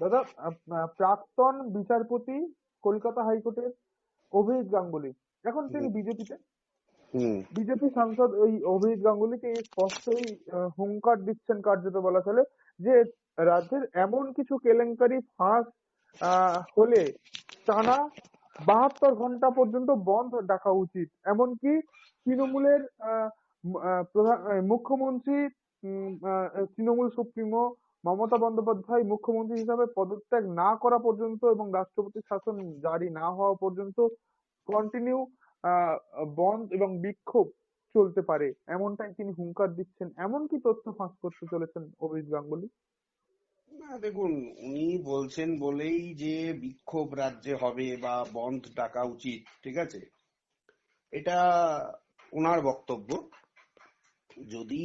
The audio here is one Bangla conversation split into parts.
দাদা প্রাক্তন বিচারপতি কলকাতা হাইকোর্টের অভিজিৎ গাঙ্গুলি। এখন তিনি বিজেপিতে। বিজেপি সাংসদ ওই অভিজিৎ গাঙ্গুলিকে স্পষ্টই হুঙ্কার দিচ্ছেন কার্যত বলা চলে যে রাজ্যের এমন কিছু কেলেঙ্কারি ফাঁস হলে টানা বাহাত্তর ঘণ্টা পর্যন্ত বন্ধ ডাকা উচিত। এমনকি তৃণমূলের প্রধান মুখ্যমন্ত্রী তৃণমূল সুপ্রিমো মমতা বন্দ্যোপাধ্যায় মুখ্যমন্ত্রী হিসাবে পদত্যাগ না করা পর্যন্ত এবং রাষ্ট্রপতির শাসন জারি না হওয়া পর্যন্ত কন্টিনিউ বন্ধ এবং বিক্ষোভ চলতে পারে। এমনটাই তিনি হুঙ্কার দিচ্ছেন। এমন কি তথ্য ফাঁস করতে চলেছেন অভিজিৎ গাঙ্গুলি? না, দেখুন, উনি বলছেন বলেই যে বিক্ষোভ রাজ্যে হবে বা বন্ধ ডাকা উচিত, ঠিক আছে? এটা ওনার বক্তব্য। যদি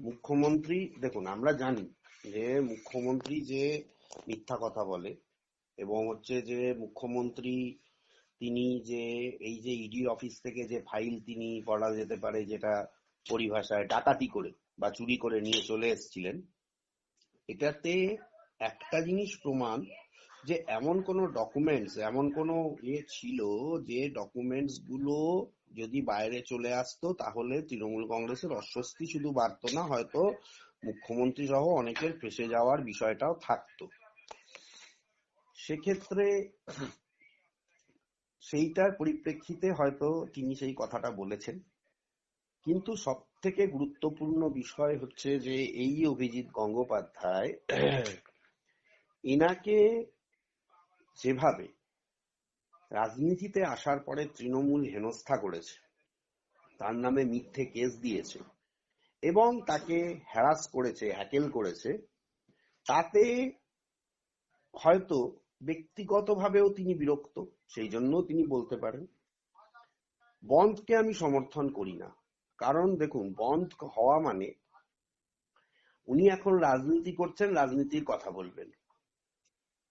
মুখ্যমন্ত্রী, দেখুন, আমরা জানি যে মুখ্যমন্ত্রী যে মিথ্যা কথা বলে এবং হচ্ছে যে মুখ্যমন্ত্রী তিনি যে, এই যে ইডি অফিস থেকে যে ফাইল তিনি পড়া যেতে পারে যেটা পরিভাষায় ডাকাতি করে বা চুরি করে নিয়ে চলে এসেছিলেন, এটাতে একটা জিনিস প্রমাণ যে এমন কোন ডকুমেন্টস এমন কোন ইয়ে ছিল যে ডকুমেন্টসগুলো যদি বাইরে চলে আসতো, তাহলে তৃণমূল কংগ্রেসের অস্বস্তি শুধু বাড়তো না, হয়তো মুখ্যমন্ত্রী সহ অনেকের ফেসে যাওয়ার বিষয়টাও থাকতো। সেক্ষেত্রে সেইটার পরিপ্রেক্ষিতে হয়তো তিনি সেই কথাটা বলেছেন। কিন্তু সব থেকে গুরুত্বপূর্ণ বিষয় হচ্ছে যে এই অভিজিৎ গঙ্গোপাধ্যায় এনাকে যেভাবে রাজনীতিতে আসার পরে তৃণমূল হেনস্থা করেছে। তার নামে মিথ্যে কেস দিয়েছে এবং তাকে হ্যারাস করেছে হ্যাকেল করেছে। তাতে হয়তো ব্যক্তিগতভাবেও তিনি বিরক্ত, সেই জন্য তিনি বলতে পারেন। বন্ধকে আমি সমর্থন করি না। কারণ দেখুন, বন্ধ হওয়া মানে উনি এখন রাজনীতি করছেন, রাজনীতির কথা বলবেন।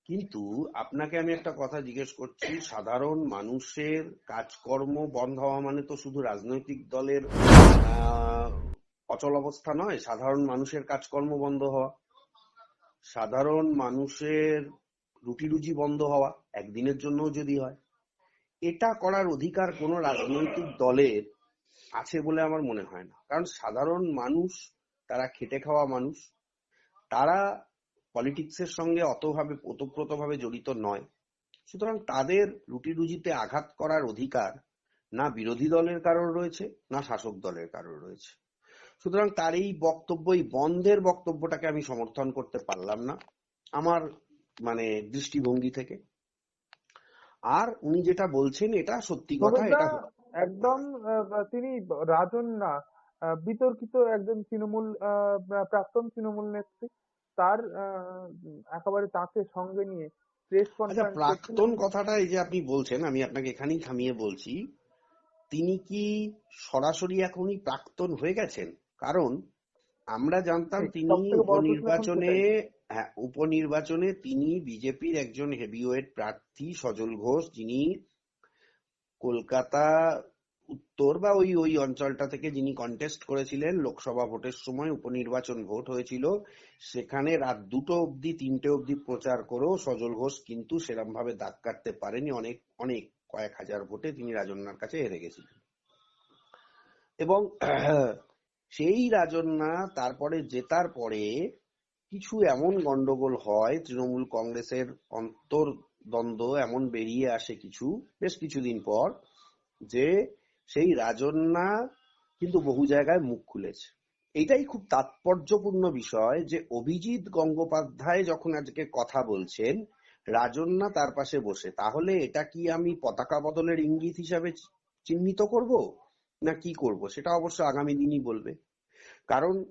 কিন্তু আপনাকে আমি একটা কথা জিজ্ঞেস করছি, সাধারণ মানুষের কাজকর্ম বন্ধ হওয়া মানে তো শুধু রাজনৈতিক দলের অচল অবস্থা নয়, সাধারণ মানুষের কাজকর্ম বন্ধ হওয়া, সাধারণ মানুষের রুটি রুজি বন্ধ হওয়া একদিনের জন্য যদি হয়, এটা করার অধিকার কোন রাজনৈতিক দলের আছে বলে আমার মনে হয় না। কারণ সাধারণ মানুষ, তারা খেটে খাওয়া মানুষ, তারা পলিটিক্সের সঙ্গে অতভাবে ওতপ্রোতভাবে জড়িত নয়। সুতরাং তাদের রুটি রুজিতে আঘাত করার অধিকার না বিরোধী দলের কারোর রয়েছে না শাসক দলের কারোর রয়েছে। সুতরাং তার এই বক্তব্য এই বন্ধের বক্তব্যটাকে আমি সমর্থন করতে পারলাম না আমার মানে দৃষ্টিভঙ্গি থেকে। আর উনি যেটা বলছেন এটা সত্যি কথা এটা একদম তিনি রাজন না বিতর্কিত একজন তৃণমূল প্রাক্তন তৃণমূল নেত্রী। তার একেবারে তাকে সঙ্গে নিয়ে প্রেস কনফারেন্স আচ্ছা, প্রাক্তন কথাটা এই যে আপনি বলছেন আমি আপনাকে এখানেই থামিয়ে বলছি তিনি কি সরাসরি এখনই প্রাক্তন হয়ে গেছেন? কারণ আমরা জানতাম তিনি উপনির্বাচনে হ্যাঁ উপনির্বাচনে তিনি বিজেপির একজন হেভিওয়েট প্রার্থী সজল ঘোষ যিনি কলকাতা উত্তর বা ওই ওই অঞ্চলটা থেকে যিনি কন্টেস্ট করেছিলেন, লোকসভা ভোটের সময় উপনির্বাচন ভোট হয়েছিল, সেখানে রাত দুটো অবধি, তিনটে অবধি প্রচার করেও সজল ঘোষ কিন্তু সেরম ভাবে দাগ কাটতে পারেনি। অনেক অনেক, কয়েক হাজার ভোটে তিনি রাজন্যার কাছে হেরে গেছিলেন। এবং সেই রাজন্যা তারপরে জেতার পরে কিছু এমন গন্ডগোল হয়, তৃণমূল কংগ্রেসের অন্তর্দ্বন্দ্ব এমন বেরিয়ে আসে কিছু, বেশ কিছুদিন পর, যে সেই রাজন্যা কিন্তু বহু জায়গায় মুখ খুলেছে। এটাই খুব তাৎপর্যপূর্ণ বিষয় যে অভিজিৎ গঙ্গোপাধ্যায় যখন আজকে কথা বলছেন, রাজন্যা তার পাশে বসে, তাহলে এটা কি আমি পতাকা বদলের ইঙ্গিত হিসাবে চিহ্নিত করব? না কি করব? সেটা অবশ্য আগামী দিনই বলবে। কারণ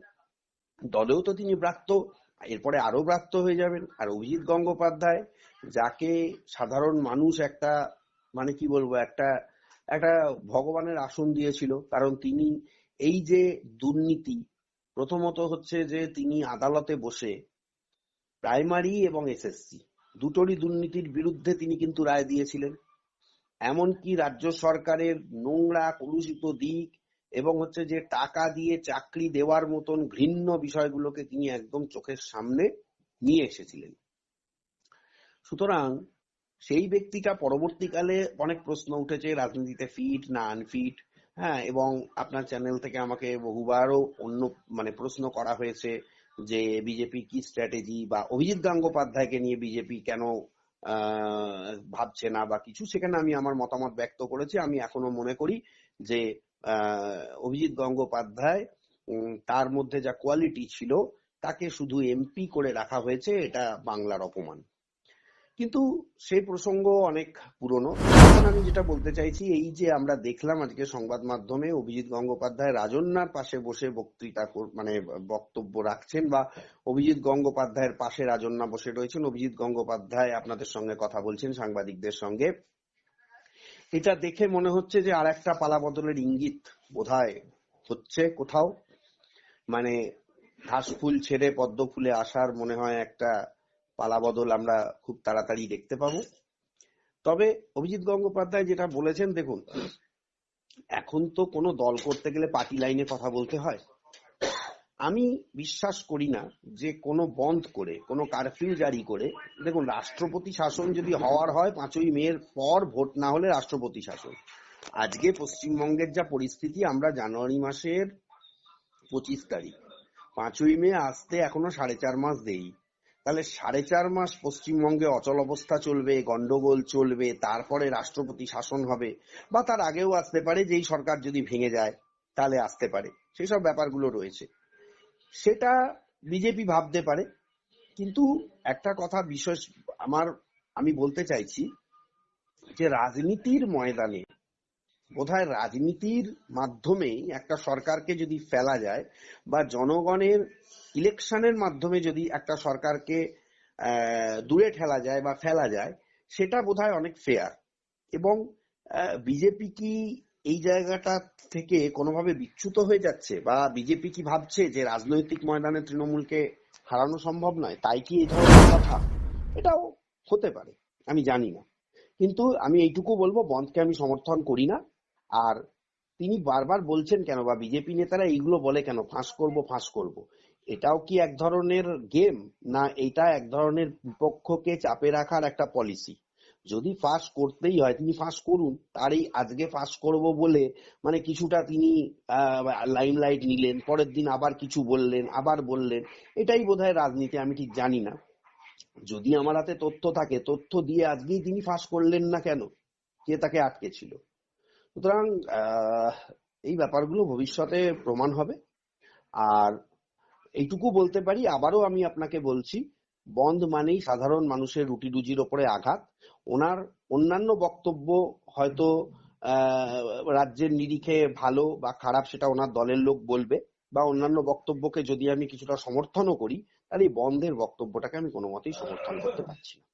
দলেও তো তিনি ব্রাত্য, এরপরে আরও ব্রাত্য হয়ে যাবেন। আর অভিজিৎ গঙ্গোপাধ্যায়, যাকে সাধারণ মানুষ একটা মানে কি বলব, একটা একটা ভগবানের আসন দিয়েছিল। কারণ তিনি এই যে দুর্নীতি, প্রথমত হচ্ছে যে তিনি আদালতে বসে প্রাইমারি এবং এসএসসি দুটোরই দুর্নীতির বিরুদ্ধে তিনি কিন্তু রায় দিয়েছিলেন। এমনকি রাজ্য সরকারের নোংরা, কলুষিত দিক এবং হচ্ছে যে টাকা দিয়ে চাকরি দেওয়ার মতন ঘৃণ্য বিষয়গুলোকে তিনি একদম চোখের সামনে নিয়ে এসেছিলেন। সুতরাং সেই ব্যক্তিটা পরবর্তীকালে অনেক প্রশ্ন উঠেছে, রাজনীতিতে ফিট না আনফিট হ্যাঁ এবং আপনার চ্যানেল থেকে আমাকে বহুবারও অন্য মানে প্রশ্ন করা হয়েছে যে বিজেপি কি স্ট্র্যাটেজি বা অভিজিৎ গঙ্গোপাধ্যায়কে নিয়ে বিজেপি কেন ভাবছে না বা কিছু সেখানে আমি আমার মতামত ব্যক্ত করেছি। আমি এখনও মনে করি যে অভিজিৎ গঙ্গোপাধ্যায় তার মধ্যে যা কোয়ালিটি ছিল, তাকে শুধু এমপি করে রাখা হয়েছে, এটা বাংলার অপমান। কিন্তু সেই প্রসঙ্গ অনেক পুরনো। এখন আমি যেটা বলতে চাইছি, এই যে আমরা দেখলাম আজকে সংবাদ মাধ্যমে অভিজিৎ গঙ্গোপাধ্যায় রাজন্যার পাশে বসে বক্তৃতা মানে বক্তব্য রাখছেন বা অভিজিৎ গঙ্গোপাধ্যায়ের পাশে রাজন্যা বসে রয়েছেন। অভিজিৎ গঙ্গোপাধ্যায় আপনাদের সঙ্গে কথা বলছেন সাংবাদিকদের সঙ্গে। এটা দেখে মনে হচ্ছে যে আর একটা পালা বদলের ইঙ্গিত বোধহয় হচ্ছে কোথাও। মানে ঘাস ফুল ছেড়ে পদ্ম ফুলে আসার মনে হয় একটা পালাবদল আমরা খুব তাড়াতাড়ি দেখতে পাবো। তবে অভিজিৎ গঙ্গোপাধ্যায় যেটা বলেছেন, দেখুন, এখন তো কোনো দল করতে গেলে পার্টি লাইনে কথা বলতে হয়। আমি বিশ্বাস করি না যে কোনো বন্ধ করে, কোনো কারফিউ জারি করে, দেখুন, রাষ্ট্রপতি শাসন যদি হওয়ার হয়, পাঁচই মের পর ভোট না হলে রাষ্ট্রপতি শাসন। আজকে পশ্চিমবঙ্গের যা পরিস্থিতি, আমরা জানুয়ারি মাসের পঁচিশ তারিখ। পাঁচই মে আসতে এখনও সাড়ে চার মাস দেই তাহলে সাড়ে চার মাস পশ্চিমবঙ্গে অচল অবস্থা চলবে, গন্ডগোল চলবে, তারপরে রাষ্ট্রপতি শাসন হবে, বা তার আগেও আসতে পারে যেই সরকার যদি ভেঙে যায়, তাহলে আসতে পারে। সেসব ব্যাপারগুলো রয়েছে। সেটা বিজেপি ভাবতে পারে, কিন্তু একটা কথা বিশেষ আমার, আমি বলতে চাইছি যে রাজনীতির ময়দানে বোধহয় রাজনীতির মাধ্যমেই একটা সরকারকে যদি ফেলা যায় বা জনগণের ইলেকশনের মাধ্যমে যদি একটা সরকারকে দূরে ঠেলা যায় বা ফেলা যায়, সেটা বোধহয় অনেক ফেয়ার এবং বিজেপি কি এই জায়গাটা থেকে কোনোভাবে বিচ্যুত হয়ে যাচ্ছে বা বিজেপি কি ভাবছে যে রাজনৈতিক ময়দানে তৃণমূলকে হারানো সম্ভব নয়? তাই কি এই ধরনের কথা? এটাও হতে পারে, আমি জানি না। কিন্তু আমি এইটুকু বলব, বন্ধকে আমি সমর্থন করি না। আর তিনি বারবার বলছেন কেন বা বিজেপি নেতারা এইগুলো বলে কেন? ফাঁস করব ফাঁস করব। এটাও কি এক ধরনের গেম? না, এটা এক ধরনের বিপক্ষকে চাপে রাখার একটা পলিসি যদি ফাঁস করতেই হয়, তিনি ফাঁস করুন। তার এই আজকে ফাঁস করব বলে মানে কিছুটা তিনি লাইমলাইট নিলেন, পরের দিন আবার কিছু বললেন, আবার বললেন। এটাই বোধহয় রাজনীতি, আমি ঠিক জানি না। যদি আমার হাতে তথ্য থাকে, তথ্য দিয়ে আজকেই তিনি ফাঁস করলেন না কেন? কে তাকে আটকে ছিল সুতরাং এই ব্যাপারগুলো ভবিষ্যতে প্রমাণ হবে। আর এইটুকু বলতে পারি, আবারও আমি আপনাকে বলছি বন্ধ মানেই সাধারণ মানুষের রুটি রুজির ওপরে আঘাত। ওনার অন্যান্য বক্তব্য হয়তো রাজ্যের নিরিখে ভালো বা খারাপ সেটা ওনার দলের লোক বলবে বা অন্যান্য বক্তব্যকে যদি আমি কিছুটা সমর্থনও করি, তাহলে এই বন্ধের বক্তব্যটাকে আমি কোনো মতেই সমর্থন করতে পারছি না।